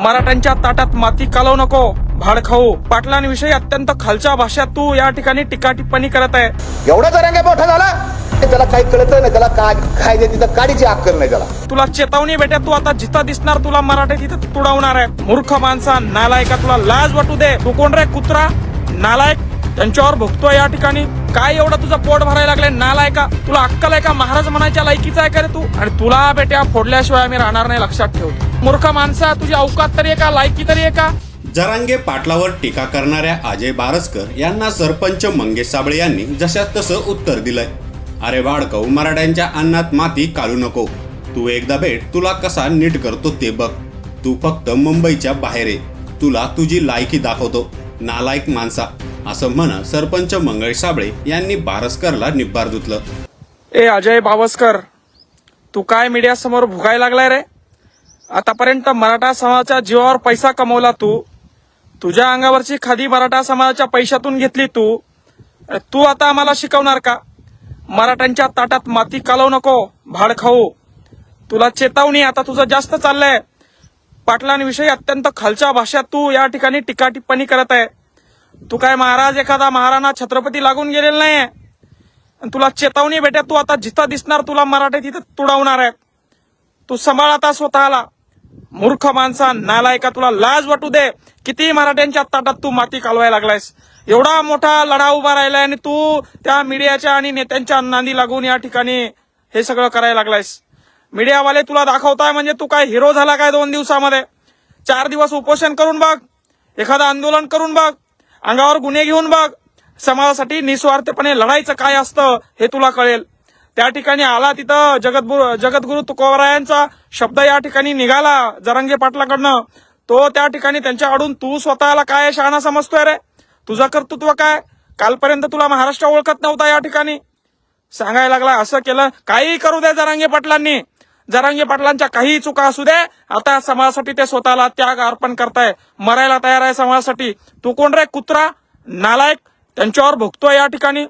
मराठ्यांच्या ताटात माती कालवू नको. भाड खाऊ. पाटलांविषयी अत्यंत खालच्या भाषेत तू या ठिकाणी टीका टिप्पणी करत आहे. एवढा जरांगे मोठा झाला? त्याला काही कळत नाही. त्याला काय काय तिथं? काडीची अक्कल नाही त्याला. तुला चेतावणी बेट्या तू आता जिथं दिसणार तुला मराठी तिथं तुडवणार आहे. मूर्ख माणसा नालायका तुला लाज वाटू दे. तू कोण रे? कुत्रा? नालायक? त्यांच्यावर भोगतोय या ठिकाणी. काय एवढं तुझं पोट भरायला लागलंय? नालायका तुला अक्कल आहे का? महाराज म्हणायच्या लायकीचा आहे का रे तू? आणि तुला बेट्या फोडल्याशिवाय आम्ही राहणार नाही लक्षात ठेव. मूर्ख माणसा तुझी अवकात तरी आहे का लायकी तरी आहे का जरांगे पाटलावर टीका करणाऱ्या अजय बारसकर यांना सरपंच मंगेश साबळे यांनी जशा तसं उत्तर दिलंय. अरे वाडकव मराठ्यांच्या अन्नात माती काढू नको. तू एकदा भेट तुला कसा नीट करतो ते बघ. तू फक्त मुंबईच्या बाहेर ये. तुला तुझी लायकी दाखवतो. नालायक माणसा. असं म्हणत सरपंच मंगळ साबळे यांनी बारसकरला निब्बार धुतलं. ए अजय बावस्कर तू काय मीडिया समोर भुगायला लागलाय रे? आतापर्यंत मराठा समाजाच्या जीवावर पैसा कमवला तू. तुझ्या अंगावरची खादी मराठा समाजाच्या पैशातून घेतली तू. तू आता आम्हाला शिकवणार का? मराठ्यांच्या ताटात माती कालवू नको भाड खाऊ. तुला चेतावणी आता तुझं जास्त चाललंय. पाटलांविषयी अत्यंत खालच्या भाषेत तू या ठिकाणी टीका टिप्पणी करत आहे. तू काय महाराज एखादा महाराणा छत्रपती लागून गेलेला नाहीये? आणि तुला चेतावणी भेटत तू आता जिथं दिसणार तुला मराठी तिथं तुडवणार आहे. तू सांभाळ आता स्वतःला. मूर्ख माणसा नालायका तुला लाज वाटू दे. किती मराठ्यांच्या ताटात तू माती कालवायला लागलायस. एवढा मोठा लढा उभा राहिलाय आणि तू त्या मीडियाच्या आणि नेत्यांच्या नांदी लागून या ठिकाणी हे सगळं करायला लागलायस. मीडियावाले तुला दाखवताय म्हणजे तू काय हिरो झाला काय दोन दिवसामध्ये? चार दिवस उपोषण करून बघ. एखादं आंदोलन करून बघ. अंगावर गुन्हे घेऊन बघ. समाजासाठी निस्वार्थपणे लढायचं काय असतं हे तुला कळेल. त्या ठिकाणी आला तिथं जगद्गुरु जगद्गुरु तुकोबरायांचा शब्द या ठिकाणी निघाला जरंगे पाटलाकडनं. तो त्या ठिकाणी त्यांच्याकडून तू स्वतःला काय शहाणा समजतोय रे? तुझं कर्तृत्व काय? कालपर्यंत तुला महाराष्ट्र ओळखत नव्हता या ठिकाणी. सांगायला लागला असं केलं काही करू द्या जरांगे पाटलांनी. जरांगे पाटलांच्या काही चुका असू दे आता समाजासाठी ते स्वतःला त्याग अर्पण करताय. मरायला तयार आहे समाजासाठी. तू कोण रे? कुत्रा? नालायक? त्यांच्यावर भोगतोय या ठिकाणी.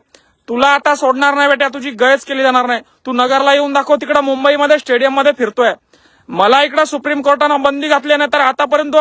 तुला आता सोडणार नाही बेटा तुझी गयच केली जाणार नाही. तू नगरला येऊन दाखव तिकडं मुंबईमध्ये स्टेडियममध्ये फिरतोय. मला इकडं सुप्रीम कोर्टानं बंदी घातली नाही तर आतापर्यंत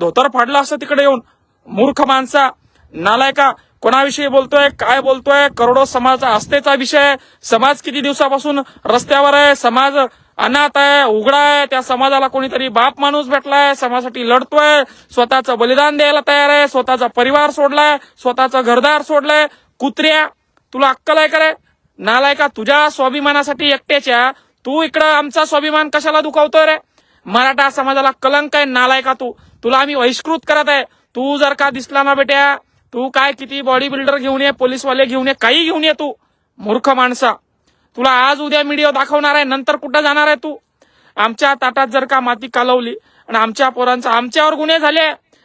धोतर फाडला असतं तिकडे येऊन. मूर्ख माणसा. नालायका कोणाविषयी बोलतोय काय बोलतोय करोडो समाजाचा आस्थेचा विषय समाज किती दिवसापासून रस्त्यावर आहे समाज अनाथ आहे उघडा आहे त्या समाजाला कोणीतरी बाप माणूस भेटलाय समाजासाठी लढतोय स्वतःचं बलिदान द्यायला तयार आहे स्वतःचा परिवार सोडलाय स्वतःचं घरदार सोडलंय. कुत्र्या तुला अक्कल आहे करे नालाय का तुझ्या स्वाभिमानासाठी एकट्याच्या? तू इकडं आमचा स्वाभिमान कशाला दुखावतोय रे? मराठा समाजाला कलंक आहे नालाय का तू? तुला आम्ही बहिष्कृत करत आहे. तू जर का दिसला ना बेट्या तू काय किती बॉडी बिल्डर घेऊन ये पोलीसवाले घेऊन ये काही घेऊन ये तू मूर्ख माणसा. तुला आज उद्या मीडिया दाखवणार आहे नंतर कुठं जाणार आहे तू? आमच्या ताटात जर का माती कालवली आणि आमच्या पोरांचा आमच्यावर गुन्हे झाले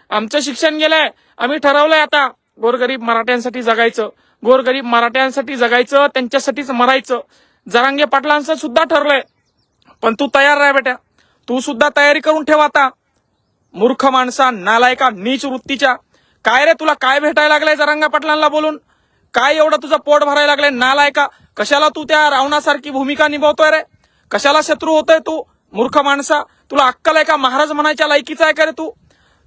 आमचं शिक्षण गेलंय आम्ही ठरवलंय आता गोरगरीब मराठ्यांसाठी जगायचं गोरगरीब मराठ्यांसाठी जगायचं त्यांच्यासाठीच मरायचं. जरांगे पाटलांचं सुद्धा ठरलंय. पण तू तयार राह बेट्या. तू सुद्धा तयारी करून ठेव आता. मूर्ख माणसा नालायका नीच वृत्तीच्या. काय रे तुला काय भेटायला लागलाय जरांगा पाटलांना बोलून? काय एवढं तुझं पोट भरायला लागलंय? नालायका कशाला तू त्या रावणासारखी भूमिका निभावतोय रे? कशाला शत्रू होतोय तू मूर्ख माणसा? तुला अक्कल आहे का? महाराज म्हणायच्या लायकीचा आहे का रे तू?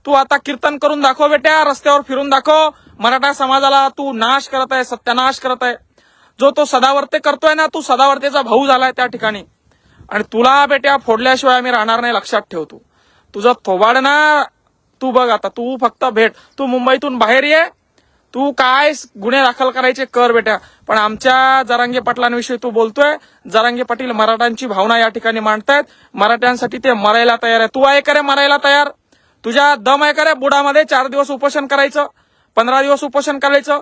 तू आता कीर्तन करून दाखव बेट्या रस्त्यावर फिरून दाखव. मराठा समाजाला तू नाश करत आहे सत्यानाश करत आहे जो तो सदावर्ते करतोय ना तू सदावर्तेचा भाऊ झालाय त्या ठिकाणी. आणि तुला बेट्या फोडल्याशिवाय आम्ही राहणार नाही लक्षात ठेव तू. तुझं थोबाड ना तू बघ आता तू फक्त भेट. तू मुंबईतून बाहेर ये. तू काय गुन्हे दाखल करायचे कर बेटा. पण आमच्या जरांगे पाटलांविषयी तू बोलतोय. जरांगे पाटील मराठ्यांची भावना या ठिकाणी मांडतायत. मराठ्यांसाठी ते मरायला तयार आहे. तू आहे का रे मरायला तयार? तुझ्या दम आहे का रे बुडामध्ये चार दिवस उपोषण करायचं? पंधरा दिवस उपोषण करायचं?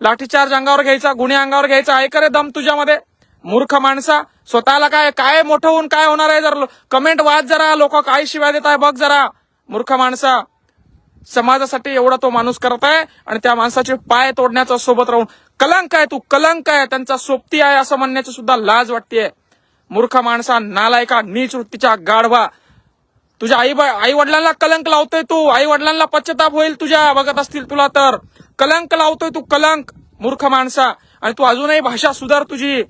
लाठीचार्ज अंगावर घ्यायचा गुन्हे अंगावर घ्यायचा? आहे का रे दम तुझ्यामध्ये? मूर्ख माणसा स्वतःला काय काय मोठं होऊन काय होणार आहे जर कमेंट वाच जरा लोक काय शिवाय देत आहे बघ जरा. मूर्ख माणसा. समाजासाठी एवढा तो माणूस करत आहे आणि त्या माणसाचे पाय तोडण्याचा सोबत राहून कलंक आहे तू कलंक आहे. त्यांचा सोबती आहे असं म्हणण्याची सुद्धा लाज वाटतेय. मूर्ख माणसा नालायका नीच वृत्तीच्या गाढवा. तुझ्या आई आई वडिलांना कलंक लावतोय तू. आई वडिलांना पश्चाताप होईल तुझ्या. बघत असतील तुला तर. कलंक लावतोय तू कलंक. मूर्ख माणसा. आणि तू अजूनही भाषा सुधार तुझी.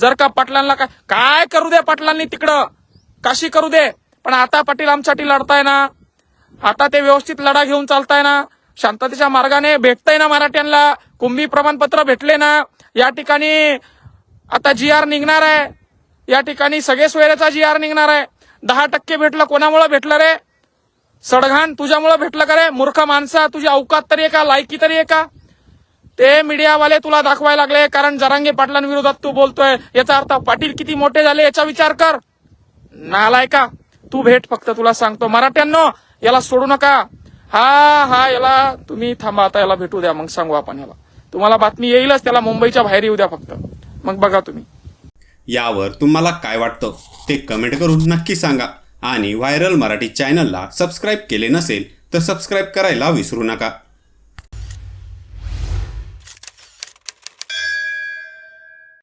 जर का पाटलांना काय काय करू दे पाटलांनी तिकडं? काशी करू दे. पण आता पाटील आमच्यासाठी लढताय ना. आता ते व्यवस्थित लढा घेऊन चालताय ना. शांततेच्या मार्गाने भेटतंय ना मराठ्यांना. कुंभी प्रमाणपत्र भेटले ना. या ठिकाणी आता जी आर निघणार आहे. या ठिकाणी सगळे सोयऱ्याचा जी आर निघणार आहे. दहा टक्के भेटलं कोणामुळे भेटलं रे? सडघाण तुझ्यामुळे भेटलं का रे? मूर्ख माणसा तुझी अवकात तरी आहे का लायकी तरी आहे का ते मीडियावाले तुला दाखवायला लागले कारण जरांगे पाटलांविरोधात तू बोलतोय. याचा अर्थ पाटील किती मोठे झाले याचा विचार कर. नालाय का तू भेट फक्त तुला सांगतो. मराठ्यांनो याला सोडू नका. हा हा याला तुम्ही थांबा आता याला भेटू द्या मग सांगू आपण याला. तुम्हाला बातमी येईलच त्याला मुंबईच्या बाहेर येऊ द्या फक्त. मग बघा तुम्ही. यावर तुम्हाला काय वाटतं ते कमेंट करून नक्की सांगा. आणि व्हायरल मराठी चॅनलला सबस्क्राईब केले नसेल तर सबस्क्राईब करायला विसरू नका.